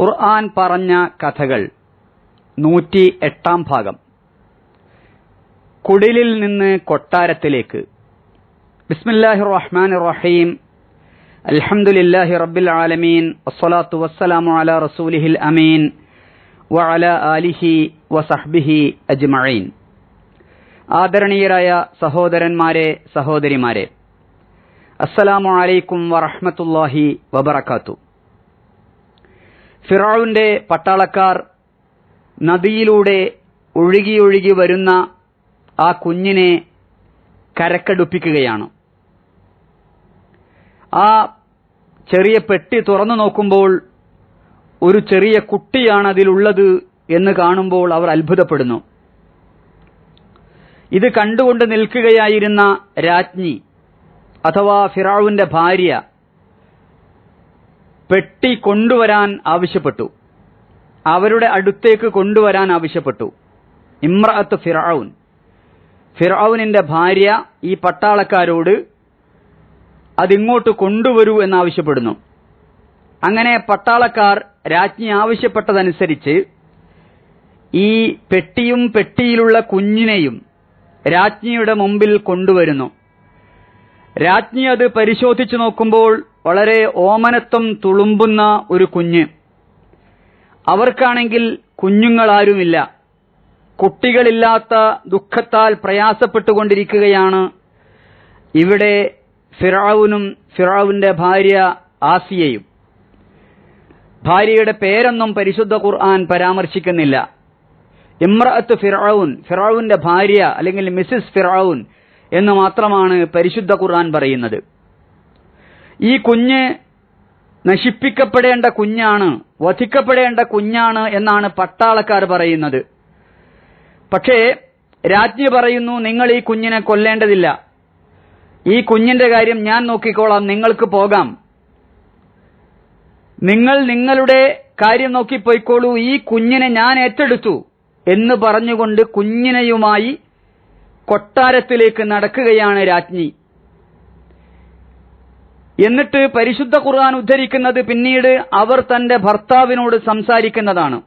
ഖുർആൻ പറഞ്ഞ കഥകൾ നൂറ്റി എട്ടാം ഭാഗം. കുടിലിൽ നിന്ന് കൊട്ടാരത്തിലേക്ക്. ബിസ്മില്ലാഹി റഹ്മാൻ റഹീം. അൽഹംദുലില്ലാഹി റബ്ബിൽ ആലമീൻ. വസ്സലാത്തു വസ്സലാമു അലാ റസൂലിഹിൽ അമീൻ. വഅല ആലിഹി വസഹ്ബിഹി അജ്മഈൻ. ആദരണീയരായ സഹോദരന്മാരെ സഹോദരിമാരെ. അസ്സലാമു അലൈക്കും വറഹ്മത്തുള്ളാഹി വബറകാത്തു. ഫിറൌന്റെ പട്ടാളക്കാർ നദിയിലൂടെ ഒഴുകിയൊഴുകി വരുന്ന ആ കുഞ്ഞിനെ കരക്കടുപ്പിക്കുകയാണ്. ആ ചെറിയ പെട്ടി തുറന്നു നോക്കുമ്പോൾ ഒരു ചെറിയ കുട്ടിയാണ് അതിലുള്ളത് എന്ന് കാണുമ്പോൾ അവർ അത്ഭുതപ്പെടുന്നു. ഇത് കണ്ടുകൊണ്ട് നിൽക്കുകയായിരുന്ന രാജ്ഞി അഥവാ ഫിറാവുവിന്റെ ഭാര്യ പെട്ടി കൊണ്ടുവരാൻ ആവശ്യപ്പെട്ടു. അവരുടെ അടുത്തേക്ക് കൊണ്ടുവരാൻ ആവശ്യപ്പെട്ടു. ഇമ്രഅത്ത് ഫിറൌൻ. ഫിറൌനിന്റെ ഭാര്യ ഈ പട്ടാളക്കാരോട് അതിങ്ങോട്ട് കൊണ്ടുവരൂ എന്നാവശ്യപ്പെടുന്നു. അങ്ങനെ പട്ടാളക്കാർ രാജ്ഞി ആവശ്യപ്പെട്ടതനുസരിച്ച് ഈ പെട്ടിയും പെട്ടിയിലുള്ള കുഞ്ഞിനെയും രാജ്ഞിയുടെ മുമ്പിൽ കൊണ്ടുവരുന്നു. രാജ്ഞി അത് പരിശോധിച്ചു നോക്കുമ്പോൾ വളരെ ഓമനത്വം തുളുമ്പുന്ന ഒരു കുഞ്ഞ്. അവർക്കാണെങ്കിൽ കുഞ്ഞുങ്ങളാരുമില്ല. കുട്ടികളില്ലാത്ത ദുഃഖത്താൽ പ്രയാസപ്പെട്ടുകൊണ്ടിരിക്കുകയാണ് ഇവിടെ ഫിറാവുനും ഫിറാവുന്റെ ഭാര്യ ആസിയയും. ഭാര്യയുടെ പേരൊന്നും പരിശുദ്ധ ഖുർആൻ പരാമർശിക്കുന്നില്ല. ഇമ്രഅത്ത് ഫിറാവുൻ ഫിറാവുന്റെ ഭാര്യ അല്ലെങ്കിൽ മിസ്സിസ് ഫിറാവുൻ എന്ന് മാത്രമാണ് പരിശുദ്ധ ഖുർആൻ പറയുന്നത്. ഈ കുഞ്ഞ് നശിപ്പിക്കപ്പെടേണ്ട കുഞ്ഞാണ് വധിക്കപ്പെടേണ്ട കുഞ്ഞാണ് എന്നാണ് പട്ടാളക്കാർ പറയുന്നത്. പക്ഷേ രാജ്ഞി പറയുന്നു നിങ്ങൾ ഈ കുഞ്ഞിനെ കൊല്ലേണ്ടതില്ല. ഈ കുഞ്ഞിന്റെ കാര്യം ഞാൻ നോക്കിക്കോളാം നിങ്ങൾക്ക് പോകാം. നിങ്ങൾ നിങ്ങളുടെ കാര്യം നോക്കി പോയിക്കോളൂ ഈ കുഞ്ഞിനെ ഞാൻ ഏറ്റെടുത്തു എന്ന് പറഞ്ഞുകൊണ്ട് കുഞ്ഞിനെയുമായി കൊട്ടാരത്തിലേക്ക് നടക്കുകയാണ് രാജ്ഞി. എന്നിട്ട് പരിശുദ്ധ ഖുർആൻ ഉദ്ധരിക്കുന്നത് പിന്നീട് അവർ തന്റെ ഭർത്താവിനോട് സംസാരിക്കുന്നതാണ്.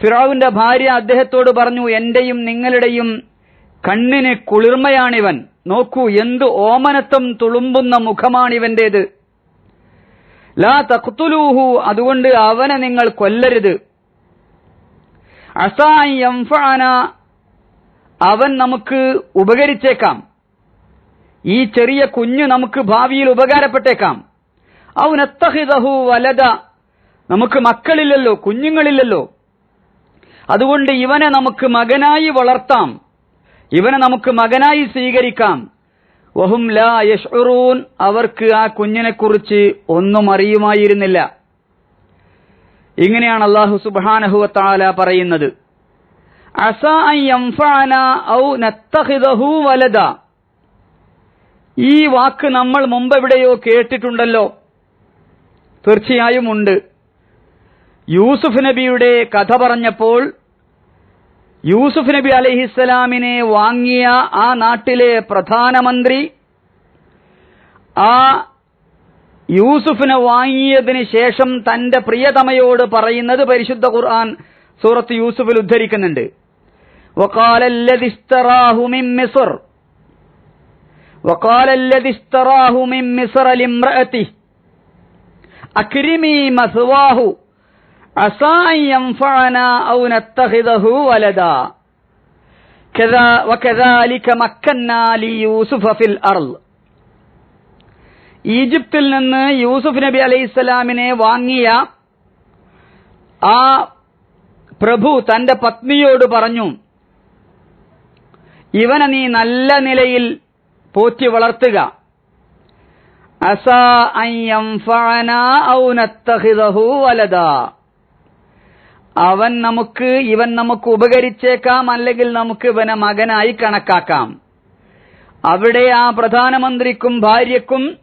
ഫിറാവുന്റെ ഭാര്യ അദ്ദേഹത്തോട് പറഞ്ഞു എന്റെയും നിങ്ങളുടെയും കണ്ണിന് കുളിർമയാണിവൻ. നോക്കൂ എന്ത് ഓമനത്വം തുളുമ്പുന്ന മുഖമാണിവന്റേത്. ലാ തഖ്തുലൂഹു അതുകൊണ്ട് അവനെ നിങ്ങൾ കൊല്ലരുത്. അസാന അവൻ നമുക്ക് ഉപകരിച്ചേക്കാം. ഈ ചെറിയ കുഞ്ഞ് നമുക്ക് ഭാവിയിൽ ഉപകാരപ്പെട്ടേക്കാം. അവനത്തഹിതഹു വലത നമുക്ക് മക്കളില്ലല്ലോ കുഞ്ഞുങ്ങളില്ലല്ലോ. അതുകൊണ്ട് ഇവനെ നമുക്ക് മകനായി വളർത്താം. ഇവനെ നമുക്ക് മകനായി സ്വീകരിക്കാം. വഹും ലാ യഷ്റൂൻ അവർക്ക് ആ കുഞ്ഞിനെക്കുറിച്ച് ഒന്നും അറിയുമായിരുന്നില്ല. ഇങ്ങനെയാണ് അള്ളാഹു സുബാനഹുവത്താല പറയുന്നത്. വലദ. ഈ വാക്ക് നമ്മൾ മുമ്പ് എവിടെയോ കേട്ടിട്ടുണ്ടല്ലോ. തീർച്ചയായും ഉണ്ട്. യൂസുഫ് നബിയുടെ കഥ പറഞ്ഞപ്പോൾ യൂസുഫ് നബി അലഹിസ്സലാമിനെ വാങ്ങിയ ആ നാട്ടിലെ പ്രധാനമന്ത്രി ആ യൂസുഫിനെ വാങ്ങിയതിന് ശേഷം തന്റെ പ്രിയതമയോട് പറയുന്നത് പരിശുദ്ധ ഖുർആൻ സൂറത്ത് യൂസുഫിൽ ഉദ്ധരിക്കുന്നുണ്ട് وقال الذي اشتراه من مصر وقال الذي اشتراه من مصر لامرأته أكرمي مثواه ഈജിപ്തിൽ നിന്ന് യൂസുഫ് നബി അലൈഹിസ്സലാമിനെ വാങ്ങിയ ആ പ്രഭു തന്റെ പത്നിയോട് പറഞ്ഞു ഇവനെ നീ നല്ല നിലയിൽ പോറ്റി വളർത്തുക. അവൻ നമുക്ക് ഇവൻ നമുക്ക് ഉപകരിച്ചേക്കാം അല്ലെങ്കിൽ നമുക്ക് ഇവനെ മകനായി കണക്കാക്കാം. അവിടെ ആ പ്രധാനമന്ത്രിക്കും ഭാര്യക്കും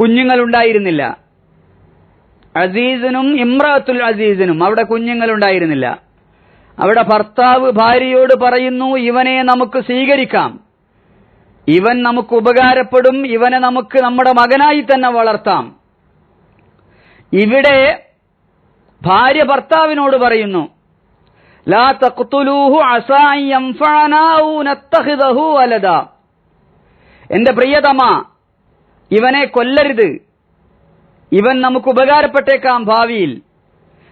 കുഞ്ഞുങ്ങളുണ്ടായിരുന്നില്ല. അസീസിനും ഇമ്രാത്തുൽ അസീസിനും അവിടെ കുഞ്ഞുങ്ങളുണ്ടായിരുന്നില്ല. അവിടെ ഭർത്താവ് ഭാര്യയോട് പറയുന്നു ഇവനെ നമുക്ക് സ്വീകരിക്കാം. ഇവൻ നമുക്ക് ഉപകാരപ്പെടും. ഇവനെ നമുക്ക് നമ്മുടെ മകനായി തന്നെ വളർത്താം. ഇവിടെ ഭാര്യ ഭർത്താവിനോട് പറയുന്നു ലാ തഖ്തുലൂഹു വലദ. എന്റെ പ്രിയതമ ഇവനെ കൊല്ലരുത്. ഇവൻ നമുക്ക് ഉപകാരപ്പെട്ടേക്കാം ഭാവിയിൽ.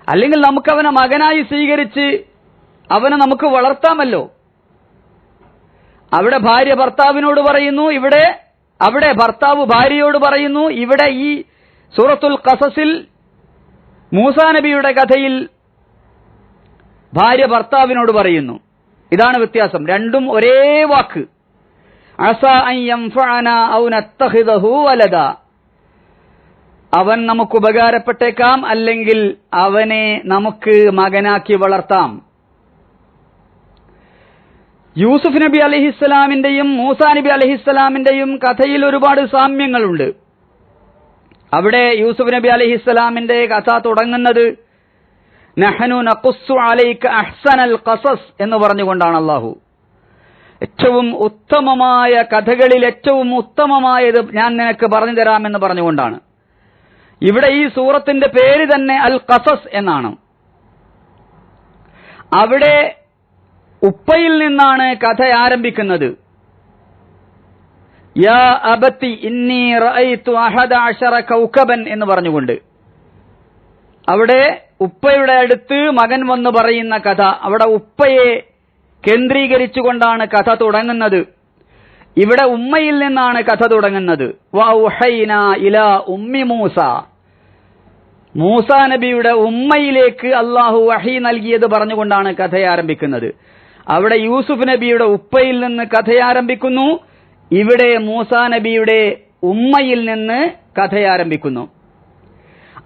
അല്ലെങ്കിൽ നമുക്കവനെ മകനായി സ്വീകരിച്ച് അവനെ നമുക്ക് വളർത്താമല്ലോ. അവിടെ ഭാര്യ ഭർത്താവിനോട് പറയുന്നു ഇവിടെ അവിടെ ഭർത്താവ് ഭാര്യയോട് പറയുന്നു ഇവിടെ ഈ സൂറത്തുൽ ഖസസിൽ മൂസാ നബിയുടെ കഥയിൽ ഭാര്യ ഭർത്താവിനോട് പറയുന്നു. ഇതാണ് വ്യത്യാസം. രണ്ടും ഒരേ വാക്ക്. അവൻ നമുക്ക് ഉപകാരപ്പെട്ടേക്കാം അല്ലെങ്കിൽ അവനെ നമുക്ക് മകനാക്കി വളർത്താം. യൂസുഫ് നബി അലഹിസ്സലാമിന്റെയും മൂസാ നബി അലഹിസ്സലാമിന്റെയും കഥയിൽ ഒരുപാട് സാമ്യങ്ങളുണ്ട്. അവിടെ യൂസുഫ് നബി അലഹിസ്സലാമിന്റെ കഥ തുടങ്ങുന്നത് നഹനു നഖുസ്സു അലൈക അഹ്സനൽ ഖസസ് എന്ന് പറഞ്ഞുകൊണ്ടാണ് അള്ളാഹു ഏറ്റവും ഉത്തമമായ കഥകളിൽ ഏറ്റവും ഉത്തമമായത് ഞാൻ നിനക്ക് പറഞ്ഞു തരാമെന്ന് പറഞ്ഞുകൊണ്ടാണ്. ഇവിടെ ഈ സൂറത്തിന്റെ പേര് തന്നെ അൽ ഖസസ് എന്നാണ്. അവിടെ ഉപ്പയിൽ നിന്നാണ് കഥ ആരംഭിക്കുന്നത്. യാ അബത്തി ഇന്നി റഅയ്തു അഹദ അശറ കൗകബൻ എന്ന് പറഞ്ഞുകൊണ്ട്. അവിടെ ഉപ്പയുടെ അടുത്ത് മകൻ വന്ന് പറയുന്ന കഥ. അവിടെ ഉപ്പയെ കേന്ദ്രീകരിച്ചുകൊണ്ടാണ് കഥ തുടങ്ങുന്നത്. ഇവിടെ ഉമ്മയിൽ നിന്നാണ് കഥ തുടങ്ങുന്നത്. ഇല ഉമ്മി മൂസ. മൂസ നബിയുടെ ഉമ്മയിലേക്ക് അള്ളാഹു വഹി നൽകിയത് പറഞ്ഞുകൊണ്ടാണ് കഥ ആരംഭിക്കുന്നത്. അവിടെ യൂസുഫ് നബിയുടെ ഉപ്പയിൽ നിന്ന് കഥ ആരംഭിക്കുന്നു. ഇവിടെ മൂസാ നബിയുടെ ഉമ്മയിൽ നിന്ന് കഥ ആരംഭിക്കുന്നു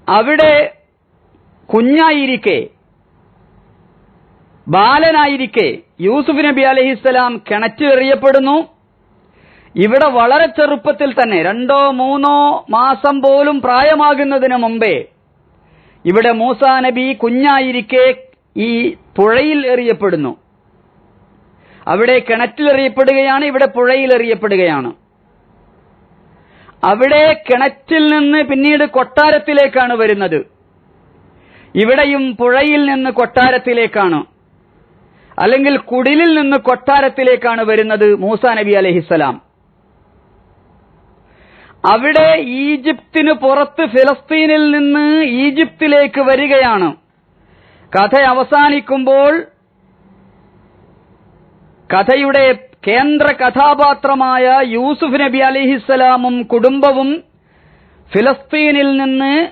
അവിടെ കുഞ്ഞായിരിക്കെ ബാലനായിരിക്കെ യൂസുഫ് നബി അലഹിസ്സലാം കിണറ്റിലെറിയപ്പെടുന്നു ഇവിടെ വളരെ ചെറുപ്പത്തിൽ തന്നെ രണ്ടോ മൂന്നോ മാസം പോലും പ്രായമാകുന്നതിന് മുമ്പേ ഇവിടെ മൂസാ നബി കുഞ്ഞായിരിക്കെ ഈ പുഴയിൽ എറിയപ്പെടുന്നു. അവിടെ കിണറ്റിലെറിയപ്പെടുകയാണ് ഇവിടെ പുഴയിൽ എറിയപ്പെടുകയാണ് അവിടെ കിണറ്റിൽ നിന്ന് പിന്നീട് കൊട്ടാരത്തിലേക്കാണ് വരുന്നത്. ഇവിടെയും പുഴയിൽ നിന്ന് കൊട്ടാരത്തിലേക്കാണ്. അല്ലെങ്കിൽ കുടിലിൽ നിന്ന് കൊട്ടാരത്തിലേക്കാണ് വരുന്നത് മൂസ നബി അലഹിസലാം അവിടെ ഈജിപ്തിന് പുറത്ത് ഫിലസ്തീനിൽ നിന്ന് ഈജിപ്തിലേക്ക് വരികയാണ്. കഥ അവസാനിക്കുമ്പോൾ കഥയുടെ കേന്ദ്ര കഥാപാത്രമായ യൂസുഫ് നബി അലിഹിസ്സലാമും കുടുംബവും ഫിലസ്തീനിൽ നിന്ന്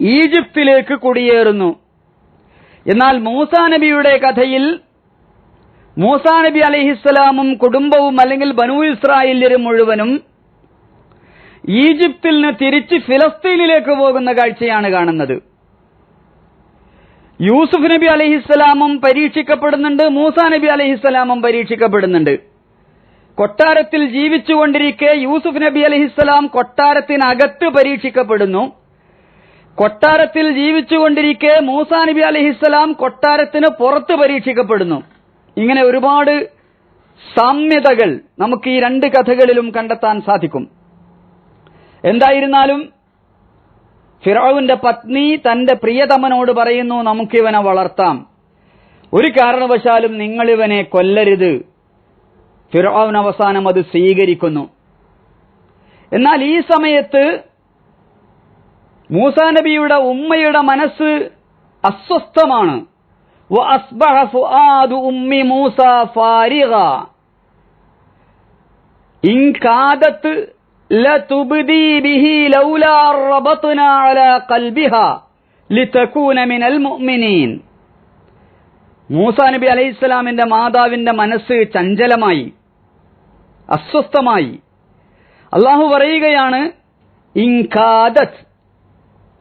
ഈജിപ്തിലേക്ക് കുടിയേറുന്നു. എന്നാൽ മൂസാ നബിയുടെ കഥയിൽ മൂസാ നബി അലിഹിസ്സലാമും കുടുംബവും അല്ലെങ്കിൽ ബനു ഇസ്രായേലും മുഴുവനും ഈജിപ്തിൽ നിന്ന് തിരിച്ച് ഫിലസ്തീനിലേക്ക് പോകുന്ന കാഴ്ചയാണ് കാണുന്നത്. യൂസുഫ് നബി അലഹിസ്സലാമും പരീക്ഷിക്കപ്പെടുന്നുണ്ട് മൂസ നബി അലഹിസ്സലാമും പരീക്ഷിക്കപ്പെടുന്നുണ്ട്. കൊട്ടാരത്തിൽ ജീവിച്ചുകൊണ്ടിരിക്കെ യൂസുഫ് നബി അലഹിസ്സലാം കൊട്ടാരത്തിനകത്ത് പരീക്ഷിക്കപ്പെടുന്നു. കൊട്ടാരത്തിൽ ജീവിച്ചുകൊണ്ടിരിക്കെ മൂസ നബി അലഹിസ്സലാം കൊട്ടാരത്തിന് പുറത്ത് പരീക്ഷിക്കപ്പെടുന്നു. ഇങ്ങനെ ഒരുപാട് സാമ്യതകൾ നമുക്ക് ഈ രണ്ട് കഥകളിലും കണ്ടെത്താൻ സാധിക്കും. എന്തായിരുന്നാലും ഫിറോവിന്റെ പത്നി തന്റെ പ്രിയതമനോട് പറയുന്നു നമുക്കിവനെ വളർത്താം. ഒരു കാരണവശാലും നിങ്ങളിവനെ കൊല്ലരുത്. ഫിറോവിന് അവസാനം അത് സ്വീകരിക്കുന്നു. എന്നാൽ ഈ സമയത്ത് മൂസാ നബിയുടെ ഉമ്മയുടെ മനസ്സ് അസ്വസ്ഥമാണ്. ഉമ്മി മൂസ ഫാരിഗ. لتبدي به لولا ربطنا على قلبها لتكون من المؤمنين മൂസ നബി അലൈഹിസ്സലാമിന്റെ മാതാവിന്റെ മനസ്സ് ചഞ്ചലമായി അസ്വസ്ഥമായി അള്ളാഹു പറയുകയാണ് ഇൻകാദത്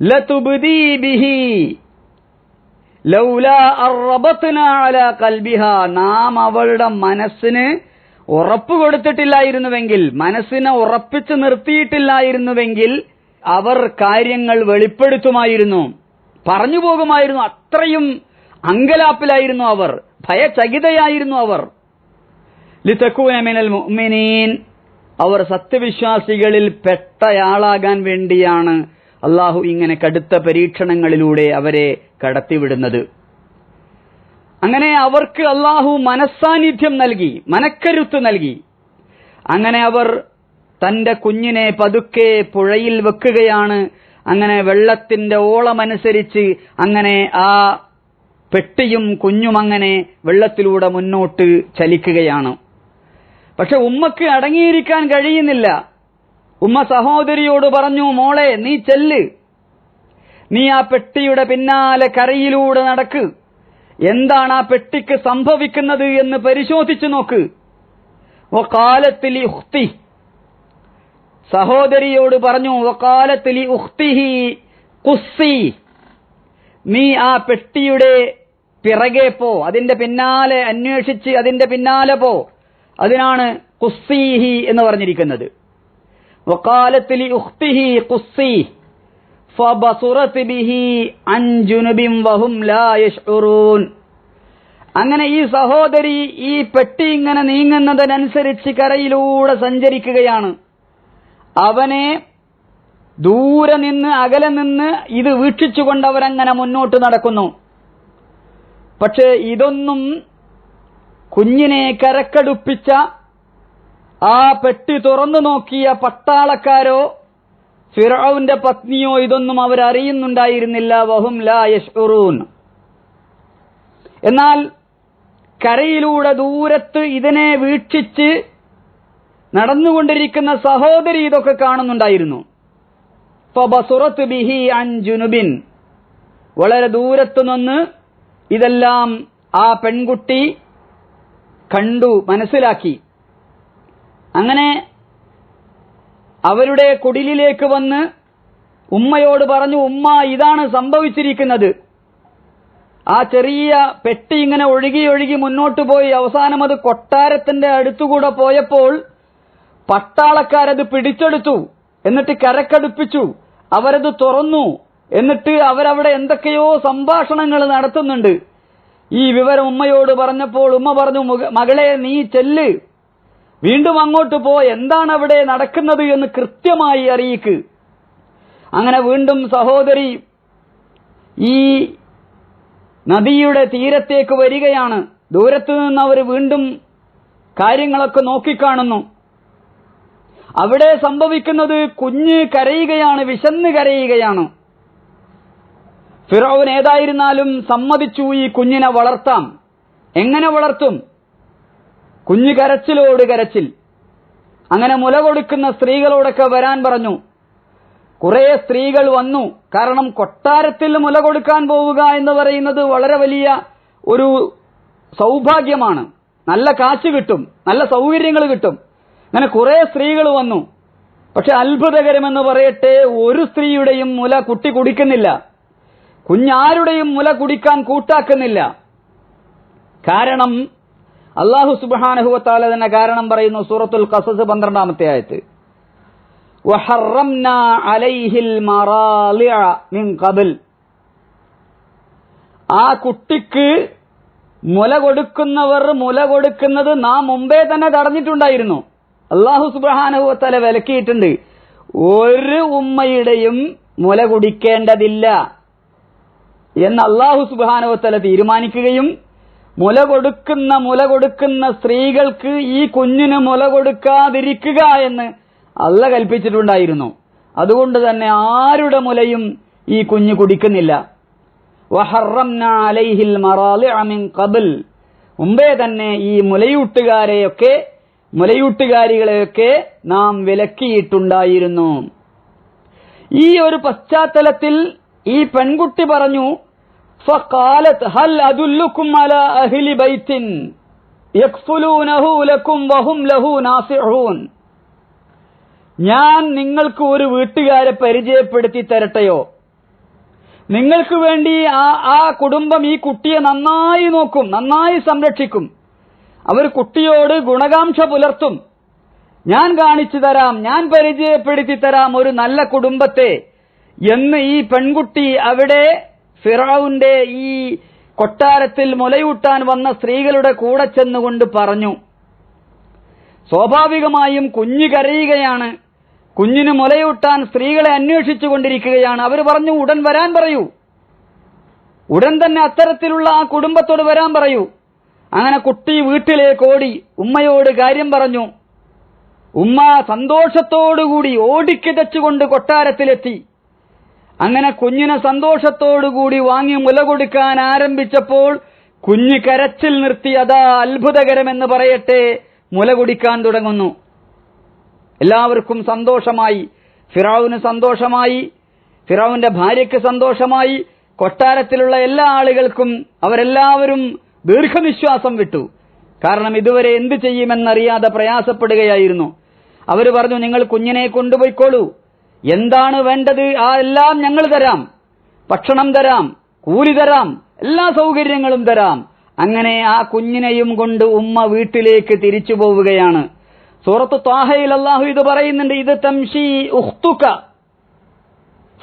ലതുബ്ദി ബിഹി ലൗല അറബത്ന അല കൽബിഹ നാം അവളുടെ മനസ്സിന് ഉറപ്പ് കൊടുത്തിട്ടില്ലായിരുന്നുവെങ്കിൽ മനസ്സിനെ ഉറപ്പിച്ചു നിർത്തിയിട്ടില്ലായിരുന്നുവെങ്കിൽ അവർ കാര്യങ്ങൾ വെളിപ്പെടുത്തുമായിരുന്നു. പറഞ്ഞു പോകുമായിരുന്നു. അത്രയും അങ്കലാപ്പിലായിരുന്നു അവർ. ഭയചകിതയായിരുന്നു അവർ. ലിതക്കൂന മിനൽ മുഅ്മിനീൻ. അവർ സത്യവിശ്വാസികളിൽ പെട്ടയാളാകാൻ വേണ്ടിയാണ് അള്ളാഹു ഇങ്ങനെ കടുത്ത പരീക്ഷണങ്ങളിലൂടെ അവരെ കടത്തിവിടുന്നത്. അങ്ങനെ അവർക്ക് അള്ളാഹു മനസ്സാന്നിധ്യം നൽകി മനക്കരുത്ത് നൽകി. അങ്ങനെ അവർ തന്റെ കുഞ്ഞിനെ പതുക്കെ പുഴയിൽ വെക്കുകയാണ്. അങ്ങനെ വെള്ളത്തിന്റെ ഓളമനുസരിച്ച് അങ്ങനെ ആ പെട്ടിയും കുഞ്ഞും അങ്ങനെ വെള്ളത്തിലൂടെ മുന്നോട്ട് ചലിക്കുകയാണ്. പക്ഷെ ഉമ്മക്ക് അടങ്ങിയിരിക്കാൻ കഴിയുന്നില്ല. ഉമ്മ സഹോദരിയോട് പറഞ്ഞു മോളെ നീ ചെല്ല്. നീ ആ പെട്ടിയുടെ പിന്നാലെ കരയിലൂടെ നടക്ക്. എന്താണ് ആ പെട്ടിക്ക് സംഭവിക്കുന്നത് എന്ന് പരിശോധിച്ചു നോക്ക്. വക്കാലത്തിലി ഉഖ്തി. സഹോദരിയോട് പറഞ്ഞു വക്കാലത്തിലി ഉഖ്തിഹി കുസ്സി. നീ ആ പെട്ടിയുടെ പിറകെ പോ അതിന്റെ പിന്നാലെ അന്വേഷിച്ച് അതിന്റെ പിന്നാലെ പോ. അതിനാണ് കുസ്സീഹി എന്ന് പറഞ്ഞിരിക്കുന്നത്. വക്കാലത്തിലി ഉഖ്തിഹി കുസ്സി. അങ്ങനെ ഈ സഹോദരി ഈ പെട്ടി ഇങ്ങനെ നീങ്ങുന്നതിനനുസരിച്ച് കരയിലൂടെ സഞ്ചരിക്കുകയാണ്. അവനെ ദൂരെ നിന്ന് അകലെ നിന്ന് ഇത് വീക്ഷിച്ചുകൊണ്ട് അവരങ്ങനെ മുന്നോട്ട് നടക്കുന്നു. പക്ഷേ ഇതൊന്നും കുഞ്ഞിനെ കരക്കടുപ്പിച്ച ആ പെട്ടി തുറന്നു നോക്കിയ പട്ടാളക്കാരോ ഫിറൌന്റെ പത്നിയോ ഇതൊന്നും അവരറിയുന്നുണ്ടായിരുന്നില്ല. വഹും ലാ എന്നാൽ കരയിലൂടെ ദൂരത്ത് ഇതിനെ വീക്ഷിച്ച് നടന്നുകൊണ്ടിരിക്കുന്ന സഹോദരി ഇതൊക്കെ കാണുന്നുണ്ടായിരുന്നു. ബിഹി അഞ്ജുനുബിൻ വളരെ ദൂരത്തു നിന്ന് ഇതെല്ലാം ആ പെൺകുട്ടി കണ്ടു മനസ്സിലാക്കി. അങ്ങനെ അവരുടെ കുടിലിലേക്ക് വന്ന് ഉമ്മയോട് പറഞ്ഞു ഉമ്മ ഇതാണ് സംഭവിച്ചിരിക്കുന്നത്. ആ ചെറിയ പെട്ടി ഇങ്ങനെ ഒഴുകി ഒഴുകി മുന്നോട്ട് പോയി. അവസാനം അത് കൊട്ടാരത്തിന്റെ അടുത്തുകൂടെ പോയപ്പോൾ പട്ടാളക്കാരത് പിടിച്ചെടുത്തു എന്നിട്ട് കരക്കടുപ്പിച്ചു. അവരത് തുറന്നു എന്നിട്ട് അവരവിടെ എന്തൊക്കെയോ സംഭാഷണങ്ങൾ നടത്തുന്നുണ്ട്. ഈ വിവരം ഉമ്മയോട് പറഞ്ഞപ്പോൾ ഉമ്മ പറഞ്ഞു "മുക- മകളെ നീ ചെല്ല്. വീണ്ടും അങ്ങോട്ട് പോ എന്താണ് അവിടെ നടക്കുന്നത് എന്ന് കൃത്യമായി അറിയിക്ക്. അങ്ങനെ വീണ്ടും സഹോദരി ഈ നദിയുടെ തീരത്തേക്ക് വരികയാണ്. ദൂരത്തു നിന്ന് അവർ വീണ്ടും കാര്യങ്ങളൊക്കെ നോക്കിക്കാണുന്നു. അവിടെ സംഭവിക്കുന്നത് കുഞ്ഞ് കരയുകയാണ് വിശന്ന് കരയുകയാണ്. ഫിറോവൻ ഏതായിരുന്നാലും സമ്മതിച്ചു ഈ കുഞ്ഞിനെ വളർത്താം. എങ്ങനെ വളർത്തും? കുഞ്ഞ് കരച്ചിലോട് കരച്ചിൽ. അങ്ങനെ മുല കൊടുക്കുന്ന സ്ത്രീകളോടൊക്കെ വരാൻ പറഞ്ഞു. കുറെ സ്ത്രീകൾ വന്നു. കാരണം കൊട്ടാരത്തിൽ മുല കൊടുക്കാൻ പോവുക എന്ന് പറയുന്നത് വളരെ വലിയ ഒരു സൗഭാഗ്യമാണ്. നല്ല കാശ് കിട്ടും. നല്ല സൗകര്യങ്ങൾ കിട്ടും. അങ്ങനെ കുറെ സ്ത്രീകൾ വന്നു. പക്ഷെ അത്ഭുതകരമെന്ന് പറയട്ടെ ഒരു സ്ത്രീയുടെയും മുല കുട്ടി കുടിക്കുന്നില്ല. കുഞ്ഞാരുടെയും മുല കുടിക്കാൻ കൂട്ടാക്കുന്നില്ല. കാരണം അള്ളാഹു സുബാനഹുവത്താല തന്നെ കാരണം പറയുന്നു സൂറത്തുൽ കസസ് പന്ത്രണ്ടാമത്തെ ആയത്ത്. ആ കുട്ടിക്ക് മുല കൊടുക്കുന്നവർ മുല കൊടുക്കുന്നത് നാം മുമ്പേ തന്നെ തടഞ്ഞിട്ടുണ്ടായിരുന്നു. അള്ളാഹു സുബാനഹുവത്തല വിലക്കിയിട്ടുണ്ട്. ഒരു ഉമ്മയുടെയും മുല കുടിക്കേണ്ടതില്ല എന്ന് അള്ളാഹു സുബാനവത്തല തീരുമാനിക്കുകയും മുല കൊടുക്കുന്ന മുല കൊടുക്കുന്ന സ്ത്രീകൾക്ക് ഈ കുഞ്ഞിന് മുല കൊടുക്കാതിരിക്കുക എന്ന് അല്ല കൽപ്പിച്ചിട്ടുണ്ടായിരുന്നു. അതുകൊണ്ട് തന്നെ ആരുടെ മുലയും ഈ കുഞ്ഞ് കുടിക്കുന്നില്ല. അലൈഹിൽ ഖബൽ. മുമ്പേ തന്നെ ഈ മുലയൂട്ടുകാരെയൊക്കെ മുലയൂട്ടുകാരികളെയൊക്കെ നാം വിലക്കിയിട്ടുണ്ടായിരുന്നു. ഈ ഒരു പശ്ചാത്തലത്തിൽ ഈ പെൺകുട്ടി പറഞ്ഞു ഫഖാലത്ത് هل അദുല്ലുക്കും على അഹ്ലി بيت യക്ഫുലൂനഹു ലക്കും വഹും ലഹു നാസിഹൂൻ ഞാൻ നിങ്ങൾക്ക് ഒരു വീട്ടുകാരെ പരിചയപ്പെടുത്തി തരട്ടെയോ? നിങ്ങൾക്ക് വേണ്ടി ആ ആ കുടുംബം ഈ കുട്ടിയെ നന്നായി നോക്കും നന്നായി സംരക്ഷിക്കും. അവർ കുട്ടിയോട് ഗുണകാംക്ഷ പുലർത്തും. ഞാൻ കാണിച്ചു തരാം ഞാൻ പരിചയപ്പെടുത്തി തരാം ഒരു നല്ല കുടുംബത്തെ എന്ന് ഈ പെൺകുട്ടി അവിടെ ഫിറാവുന്റെ ഈ കൊട്ടാരത്തിൽ മുലയൂട്ടാൻ വന്ന സ്ത്രീകളുടെ കൂടെ ചെന്നുകൊണ്ട് പറഞ്ഞു സ്വാഭാവികമായും കുഞ്ഞു കരയുകയാണ്. കുഞ്ഞിന് മുലയൂട്ടാൻ സ്ത്രീകളെ അന്വേഷിച്ചു കൊണ്ടിരിക്കുകയാണ് അവർ പറഞ്ഞു ഉടൻ വരാൻ പറയൂ. ഉടൻ തന്നെ അത്തരത്തിലുള്ള ആ കുടുംബത്തോട് വരാൻ പറയൂ. അങ്ങനെ കുട്ടി വീട്ടിലേക്ക് ഓടി ഉമ്മയോട് കാര്യം പറഞ്ഞു. ഉമ്മ സന്തോഷത്തോടുകൂടി ഓടിക്കിതച്ചുകൊണ്ട് കൊട്ടാരത്തിലെത്തി. അങ്ങനെ കുഞ്ഞിനെ സന്തോഷത്തോടുകൂടി വാങ്ങി മുല കൊടുക്കാൻ ആരംഭിച്ചപ്പോൾ കുഞ്ഞ് കരച്ചിൽ നിർത്തി അതാ അത്ഭുതകരമെന്ന് പറയട്ടെ മുല കുടിക്കാൻ തുടങ്ങുന്നു. എല്ലാവർക്കും സന്തോഷമായി. ഫിറാവുന് സന്തോഷമായി. ഫിറാവുന്റെ ഭാര്യയ്ക്ക് സന്തോഷമായി. കൊട്ടാരത്തിലുള്ള എല്ലാ ആളുകൾക്കും അവരെല്ലാവരും ദീർഘനിശ്വാസം വിട്ടു. കാരണം ഇതുവരെ എന്ത് ചെയ്യുമെന്നറിയാതെ പ്രയാസപ്പെടുകയായിരുന്നു. അവർ പറഞ്ഞു നിങ്ങൾ കുഞ്ഞിനെ കൊണ്ടുപോയിക്കോളൂ. എന്താണ് വേണ്ടത്? ആ എല്ലാം ഞങ്ങൾ തരാം. ഭക്ഷണം തരാം. കൂലി തരാം. എല്ലാ സൗകര്യങ്ങളും തരാം. അങ്ങനെ ആ കുഞ്ഞിനെയും കൊണ്ട് ഉമ്മ വീട്ടിലേക്ക് തിരിച്ചു പോവുകയാണ്. സൂറത്ത് താഹയിൽ അള്ളാഹു ഇത് പറയുന്നുണ്ട് ഇത് തംഷി ഉഖ്തുക.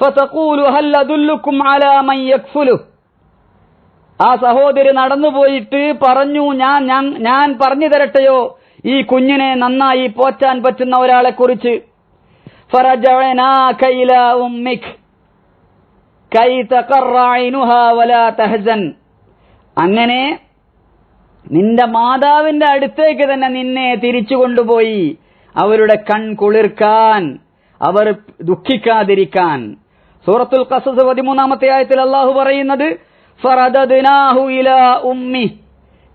ഫതഖൂലു അലാ മൻ ആ സഹോദരി നടന്നുപോയിട്ട് പറഞ്ഞു ഞാൻ ഞാൻ പറഞ്ഞു തരട്ടെയോ? ഈ കുഞ്ഞിനെ നന്നായി പോറ്റാൻ പറ്റുന്ന ഒരാളെ കുറിച്ച് فرجعناك إلى أمك كي تقر عينها ولا تهزن അങ്ങനെ നിന്റെ മാതാവിന്റെ അടുത്തേക്ക് തന്നെ നിന്നെ തിരിച്ചു കൊണ്ടുപോയി അവരുടെ കൺ കുളിർക്കാൻ അവർ ദുഃഖിക്കാതിരിക്കാൻ സൂറത്തുൽ ഖസസ് പതിമൂന്നാമത്തെ ആയത്തിൽ അള്ളാഹു പറയുന്നത് ഫറദദ്നാഹു ഇലാ ഉമ്മി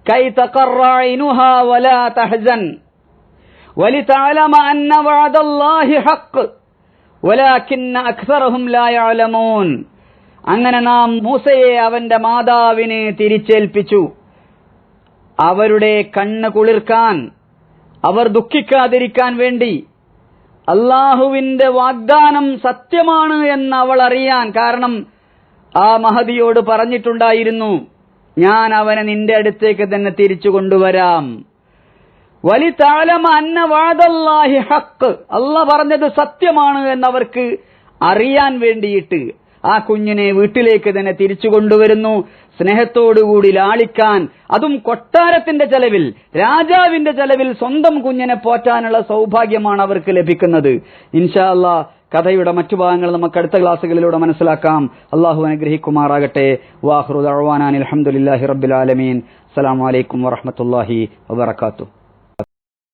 കൈ തഖറ ഐനുഹാ വലാ തഹ്സൻ ولتعلم أن وعد الله حق ولكن أكثرهم لا يعلمون അങ്ങനെ നാം മൂസയെ അവന്റെ മാതാവിന് തിരിച്ചേൽപ്പിച്ചു അവരുടെ കണ്ണ് കുളിർക്കാൻ അവർ ദുഃഖിക്കാതിരിക്കാൻ വേണ്ടി അള്ളാഹുവിന്റെ വാഗ്ദാനം സത്യമാണ് എന്ന് അവൾ അറിയാൻ കാരണം ആ മഹതിയോട് പറഞ്ഞിട്ടുണ്ടായിരുന്നു ഞാൻ അവനെ നിന്റെ അടുത്തേക്ക് തന്നെ തിരിച്ചു കൊണ്ടുവരാം വലി താലമ അന്ന വാദല്ലാഹി ഹക്ക്. അല്ല പറഞ്ഞത് സത്യമാണ് എന്നവർക്ക് അറിയാൻ വേണ്ടിയിട്ട് ആ കുഞ്ഞിനെ വീട്ടിലേക്ക് തന്നെ തിരിച്ചു കൊണ്ടുവരുന്നു. സ്നേഹത്തോടുകൂടി ലാളിക്കാൻ. അതും കൊട്ടാരത്തിന്റെ ചെലവിൽ രാജാവിന്റെ ചെലവിൽ സ്വന്തം കുഞ്ഞിനെ പോറ്റാനുള്ള സൗഭാഗ്യമാണ് അവർക്ക് ലഭിക്കുന്നത്. ഇൻഷാ കഥയുടെ മറ്റു ഭാഗങ്ങൾ നമുക്ക് അടുത്ത ക്ലാസ്സുകളിലൂടെ മനസ്സിലാക്കാം. അള്ളാഹു അനുഗ്രഹിക്കുമാറാകട്ടെ. വാഹ്റുദ് അഹ്വാനാൻ അലഹമുല്ലാഹി റബ്ബുലാലമീൻ അസ്സലാമലൈക്കും വറഹമത്തല്ലാഹി വബർക്കാത്തു